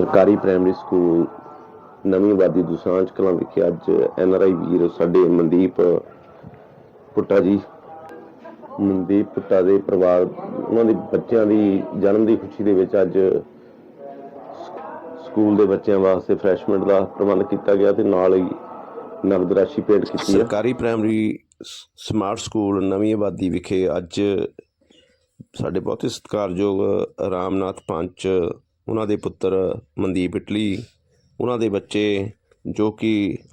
ਸਰਕਾਰੀ primary school ਨਵੀਂ ਆਬਾਦੀ ਦੁਸਾਂਝ ਕਲਾਂ ਵਿਖੇ ਅੱਜ ਐਨ ਆਰ ਆਈ ਵੀਰ ਸਾਡੇ ਮਨਦੀਪ ਪੁੱਟਾ ਜੀ। ਮਨਦੀਪ ਪੁੱਟਾ ਦੇ ਪਰਿਵਾਰ, ਉਹਨਾਂ ਦੇ ਬੱਚਿਆਂ ਦੀ ਜਨਮ ਦੀ ਖੁਸ਼ੀ ਦੇ ਵਿੱਚ ਅੱਜ ਸਕੂਲ ਦੇ ਬੱਚਿਆਂ ਵਾਸਤੇ ਫਰੈਸ਼ਮੈਂਟ ਦਾ ਪ੍ਰਬੰਧ ਕੀਤਾ ਗਿਆ ਤੇ ਨਾਲ ਹੀ ਨਗਦ ਰਾਸ਼ੀ ਭੇਟ ਕੀਤੀ ਹੈ। ਸਰਕਾਰੀ ਪ੍ਰਾਇਮਰੀ ਸਮਾਰਟ ਸਕੂਲ ਨਵੀਂ ਆਬਾਦੀ ਵਿਖੇ ਅੱਜ ਸਾਡੇ ਬਹੁਤ ਹੀ ਸਤਿਕਾਰਯੋਗ ਰਾਮਨਾਥ ਪੰਚ ਉਹਨਾਂ ਦੇ ਪੁੱਤਰ ਮਨਦੀਪ ਇਟਲੀ ਉਹਨਾਂ ਦੇ ਬੱਚੇ ਜੋ ਕਿ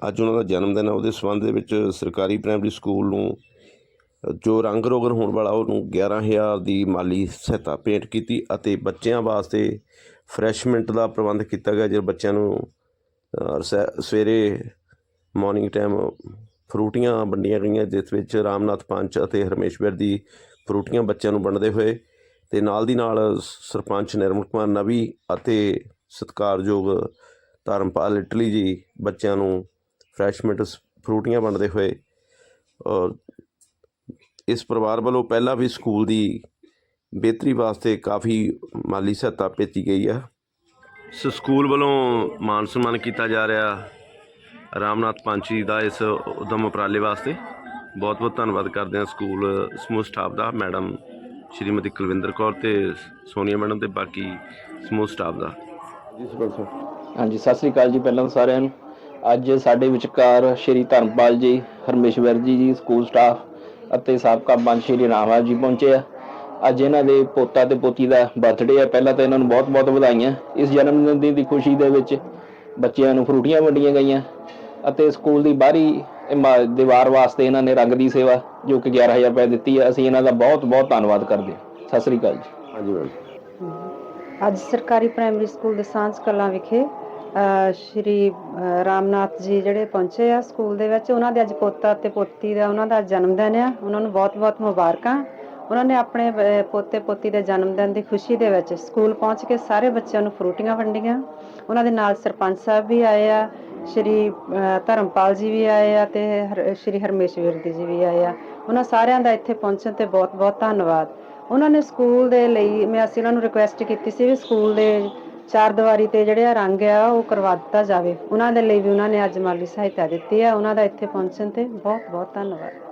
ਅੱਜ ਉਹਨਾਂ ਦਾ ਜਨਮ ਦਿਨ ਹੈ ਉਹਦੇ ਸੰਬੰਧ ਦੇ ਵਿੱਚ ਸਰਕਾਰੀ ਪ੍ਰਾਇਮਰੀ ਸਕੂਲ ਨੂੰ ਜੋ ਰੰਗ ਰੋਗਨ ਹੋਣ ਵਾਲਾ ਉਹਨੂੰ 11000 ਦੀ ਮਾਲੀ ਸਹਾਇਤਾ ਭੇਂਟ ਕੀਤੀ ਅਤੇ ਬੱਚਿਆਂ ਵਾਸਤੇ ਫਰੈਸ਼ਮੈਂਟ ਦਾ ਪ੍ਰਬੰਧ ਕੀਤਾ ਗਿਆ ਜਿਹੜੇ ਬੱਚਿਆਂ ਨੂੰ ਅ, ਸਵੇਰੇ ਮਾਰਨਿੰਗ ਟਾਈਮ ਫਰੂਟੀਆਂ ਵੰਡੀਆਂ ਗਈਆਂ ਜਿਸ ਵਿੱਚ ਰਾਮਨਾਥ ਪੰਚ ਅਤੇ ਹਰਮੇਸ਼ਵਰ ਦੀ ਫਰੂਟੀਆਂ ਬੱਚਿਆਂ ਨੂੰ ਵੰਡਦੇ ਹੋਏ ਤੇ ਨਾਲ ਦੀ ਨਾਲ ਸਰਪੰਚ ਨਿਰਮਲ ਕੁਮਾਰ ਨਵੀ ਅਤੇ ਸਤਿਕਾਰਯੋਗ ਧਰਮਪਾਲ ਇਟਲੀ ਜੀ ਬੱਚਿਆਂ ਨੂੰ ਫਰੈਸ਼ਮੈਂਟ ਫਰੂਟੀਆਂ ਵੰਡਦੇ ਹੋਏ ਔਰ ਇਸ ਪਰਿਵਾਰ ਵੱਲੋਂ ਪਹਿਲਾਂ ਵੀ ਸਕੂਲ ਦੀ ਬਿਹਤਰੀ ਵਾਸਤੇ ਕਾਫੀ ਮਾਲੀ ਸਹਾਇਤਾ ਭੇਜੀ ਗਈ ਹੈ ਸੋ, ਸਕੂਲ ਵੱਲੋਂ ਮਾਨ ਸਨਮਾਨ ਕੀਤਾ ਜਾ ਰਿਹਾ ਰਾਮਨਾਥ ਪੰਚੀ ਦਾ ਇਸ ਉਦਮ ਉਪਰਾਲੇ ਵਾਸਤੇ। ਬਹੁਤ ਬਹੁਤ ਧੰਨਵਾਦ ਕਰਦੇ ਹਾਂ ਸਕੂਲ ਸਮੂਹ ਸਟਾਫ ਦਾ, ਮੈਡਮ ਸ਼੍ਰੀਮਤੀ ਕੁਲਵਿੰਦਰ ਕੌਰ ਤੇ ਸੋਨੀਆ ਮੈਡਮ ਤੇ ਬਾਕੀ ਸਮੂਹ ਸਟਾਫ ਦਾ। ਜੀ ਸਰਪੰਚ ਹਾਂਜੀ ਸਤਿ ਸ੍ਰੀ ਅਕਾਲ ਜੀ ਪਹਿਲਾਂ ਸਾਰਿਆਂ ਨੂੰ। ਅੱਜ ਸਾਡੇ ਵਿਚਕਾਰ ਸ਼੍ਰੀ ਧਰਮਪਾਲ ਜੀ ਹਰਮੇਸ਼ਵਰ ਜੀ ਜੀ ਸਕੂਲ ਸਟਾਫ ਅਤੇ ਸਾਬਕਾ ਪੰਚ ਸ਼੍ਰੀ ਰਾਮਾ ਜੀ ਪਹੁੰਚੇ ਆ। ਅੱਜ ਇਹਨਾਂ ਦੇ ਪੋਤਾ ਤੇ ਪੋਤੀ ਦਾ ਬਰਥਡੇ ਹੈ ਪਹਿਲਾਂ ਤਾਂ ਇਹਨਾਂ ਨੂੰ ਬਹੁਤ-ਬਹੁਤ ਵਧਾਈਆਂ। ਇਸ ਜਨਮ ਦਿਨ ਦੀ ਖੁਸ਼ੀ ਦੇ ਵਿੱਚ ਬੱਚਿਆਂ ਨੂੰ ਫਰੂਟੀਆਂ ਵੰਡੀਆਂ ਗਈਆਂ ਅਤੇ ਸਕੂਲ ਦੀ ਬਾਹਰੀ ਇਮਾ- ਦੀਵਾਰ ਵਾਸਤੇ ਇਹਨਾਂ ਨੇ ਰੰਗ ਦੀ ਸੇਵਾ ਜੋ ਕਿ 11000 ਰੁਪਏ ਦਿੱਤੀ ਹੈ ਅਸੀਂ ਇਹਨਾਂ ਦਾ ਬਹੁਤ-ਬਹੁਤ ਧੰਨਵਾਦ ਕਰਦੇ ਹਾਂ। ਸਤਿ ਸ੍ਰੀ ਅਕਾਲ ਜੀ। ਹਾਂਜੀ ਮੈਮ। ਅੱਜ ਸਰਕਾਰੀ ਪ੍ਰਾਇਮਰੀ ਸਕੂਲ ਦੇ ਸਾਂਝ ਕਲਾਂ ਵਿਖੇ ਸ਼੍ਰੀ ਰਾਮਨਾਥ ਜੀ ਜਿਹੜੇ ਪਹੁੰਚੇ ਆ ਸਕੂਲ ਦੇ ਵਿੱਚ ਉਹਨਾਂ ਦੇ ਅੱਜ ਪੋਤਾ ਤੇ ਪੋਤੀ ਦਾ ਉਹਨਾਂ ਦਾ ਜਨਮ ਦਿਨ ਆ। ਉਹਨਾਂ ਨੂੰ ਬਹੁਤ-ਬਹੁਤ ਮੁਬਾਰਕਾਂ। ਉਹਨਾਂ ਨੇ ਆਪਣੇ ਪੋਤੇ ਪੋਤੀ ਦੇ ਜਨਮ ਦਿਨ ਦੀ ਖੁਸ਼ੀ ਦੇ ਵਿੱਚ ਸਕੂਲ ਪਹੁੰਚ ਕੇ ਸਾਰੇ ਬੱਚਿਆਂ ਨੂੰ ਫਰੂਟੀਆਂ ਵੰਡੀਆਂ। ਉਹਨਾਂ ਦੇ ਨਾਲ ਸਰਪੰਚ ਸਾਹਿਬ ਵੀ ਆਏ ਆ। ਸ਼੍ਰੀ ਧਰਮਪਾਲ ਜੀ ਵੀ ਆਏ ਆ ਤੇ ਹਰ- ਸ਼੍ਰੀ ਹਰਮੇਸ਼ਵਰ ਜੀ ਵੀ ਆਏ ਆ। ਉਹਨਾਂ ਸਾਰਿਆਂ ਦਾ ਇੱਥੇ ਪਹੁੰਚਣ ਤੇ ਬਹੁਤ-ਬਹੁਤ ਧੰਨਵਾਦ। ਉਹਨਾਂ ਨੇ ਸਕੂਲ ਦੇ ਲਈ, ਮੈਂ ਅਸੀਂ ਉਹਨਾਂ ਨੂੰ ਰਿਕੁਐਸਟ ਕੀਤੀ ਸੀ ਵੀ ਸਕੂਲ ਦੇ ਚਾਰ ਦੀਵਾਰੀ ਤੇ ਜਿਹੜੇ ਆ ਰੰਗ ਆ, ਉਹ ਕਰਵਾ ਦਿੱਤਾ ਜਾਵੇ। ਉਹਨਾਂ ਦੇ ਲਈ ਵੀ ਉਹਨਾਂ ਨੇ ਅੱਜ ਮਾਲੀ ਸਹਾਇਤਾ ਦਿੱਤੀ ਆ। ਉਹਨਾਂ ਦਾ ਇੱਥੇ ਪਹੁੰਚਣ ਤੇ ਬਹੁਤ ਬਹੁਤ ਧੰਨਵਾਦ।